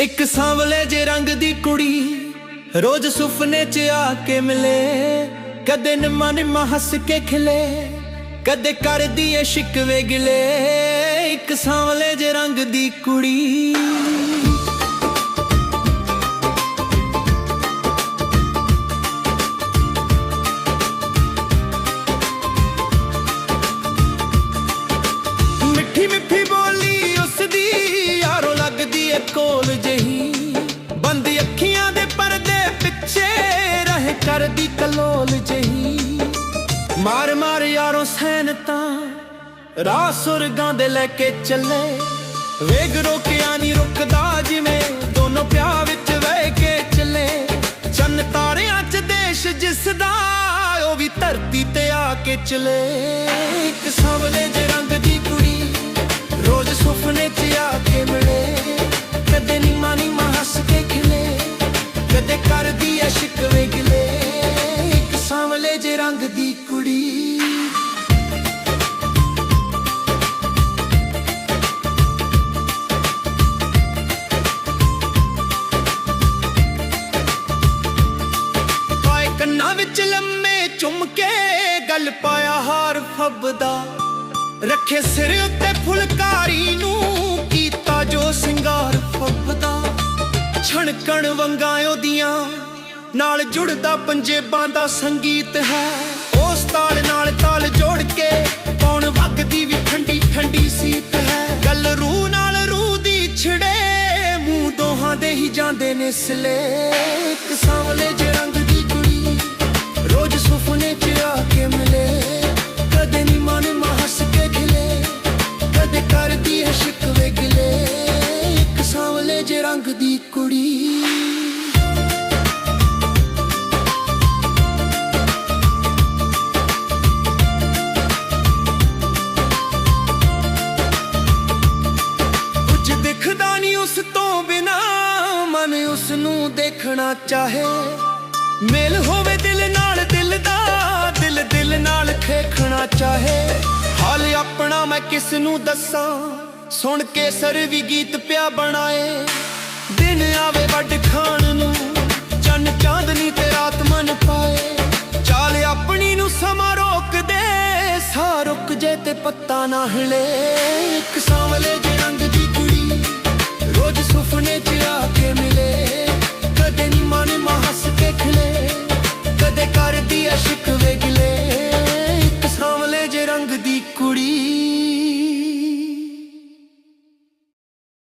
ਇੱਕ ਸਾਂਵਲੇ ਜੇ ਰੰਗ ਦੀ ਕੁੜੀ ਰੋਜ਼ ਸੁਪਨੇ 'ਚ ਆ ਕੇ ਮਿਲੇ। ਕਦੇ ਨਿਮਾ ਨਿਮਾ ਹੱਸ ਕੇ ਖਿਲੇ, ਕਦੇ ਕਰਦੀ ਏ ਸ਼ਿਕਵੇ ਗਿਲੇ। ਇੱਕ ਸਾਂਵਲੇ ਜੇ ਰੰਗ ਦੀ ਕੁੜੀ। ਮਿੱਠੀ ਮਿੱਠੀ ਕਰਦੀ ਕਲੋਲ ਜਹੀ। ਮਾਰ ਮਾਰ ਯਾਰੋ ਸੈਨ ਤਾਂ ਰਾਹ ਸੁਰਗਾਂ ਦੇ ਲੈ ਕੇ ਚੱਲੇ। ਵੇਗ ਰੋਕਿਆ ਨਹੀਂ ਰੁਕਦਾ ਜਿਵੇਂ ਦੋਨੋਂ ਪਿਆ ਵਿੱਚ ਵਹਿ ਕੇ ਚੱਲੇ। ਚੰਨ ਤਾਰਿਆਂ 'ਚ ਦੇਸ਼ ਜਿਸ ਦਾ ਉਹ ਵੀ ਧਰਤੀ ਤੇ ਆ ਕੇ ਚਲੇ। ਸਾਵਲੇ ਜੇ ਰੰਗ ਦੀ ਕੁੜੀ। ਪਾਏ ਕੰਨਾਂ ਵਿੱਚ ਲੰਮੇ ਚੁੰਮ ਕੇ ਗੱਲ ਪਾਇਆ ਹਾਰ ਫੱਬਦਾ। ਰੱਖੇ ਸਿਰ ਉੱਤੇ ਫੁਲਕਾਰੀ ਨੂੰ ਕੀਤਾ ਜੋ ਸਿੰਗਾਰ ਫੱਬਦਾ। ਛਣਕਣ ਵੰਗਾਂ ਉਹਦੀਆਂ ਨਾਲ ਜੁੜਦਾ ਪੰਜੇਬਾਂ ਦਾ ਸੰਗੀਤ ਹੈ। ਉਸ ਤਾਲ ਨਾਲ ਤਾਲ ਜੋੜ ਕੇ ਪੌਣ ਵਗਦੀ ਵੀ ਠੰਡੀ ਠੰਡੀ ਸੀਤ ਹੈ। ਗੱਲ ਰੂਹ ਨਾਲ ਰੂਹ ਦੀ ਛੜੇ, ਮੂੰਹ ਦੋਹਾਂ ਦੇ ਹੀ ਜਾਂਦੇ ਨੇ ਸਲੇ। ਇੱਕ ਸਾਂਵਲੇ ਜੇ ਰੰਗ ਦੀ ਕੁੜੀ, ਰੋਜ਼ ਸੁਪਨੇ 'ਚ ਆ ਕੇ ਮਿਲੇ। ਕਦੇ ਨੀ ਮਨ ਮਾ ਕੇ ਖਿਲੇ, ਕਦੇ ਕਰਦੀ ਹੈ ਸ਼ਿਕਵੇ ਗਿਲੇ। ਇੱਕ ਸਾਂਵਲੇ ਜੇ ਰੰਗ ਦੀ ਕੁੜੀ ਉਸ ਦੇਖਣਾ ਚਾਹੇ। ਮੇਲ ਹੋਵੇ ਦਿਲ ਨਾਲ ਦਿਲ ਦਾ, ਦਿਲ ਦਿਲ ਨਾਲ ਖੇਖਣਾ ਚਾਹੇ। ਹਾਲ ਆਪਣਾ ਮੈਂ ਕਿਸ ਨੂੰ ਦੱਸਾਂ? ਸੁਣ ਕੇ ਸਰ ਵੀ ਗੀਤ ਪਿਆ ਬਣਾਏ। ਦਿਨ ਆਵੇ ਵੱਡ ਖਾਣ ਨੂੰ, ਚੰਨ ਚਾਂਦਨੀ ਤੇ ਰਾਤ ਮਨ ਪਾਏ। ਚਾਲ ਆਪਣੀ ਨੂੰ ਸਮਾਂ ਰੋਕ ਦੇ ਸਾਹ ਰੁਕ ਜੇ ਤੇ ਪੱਤਾ ਨਾ ਹਿਲੇ।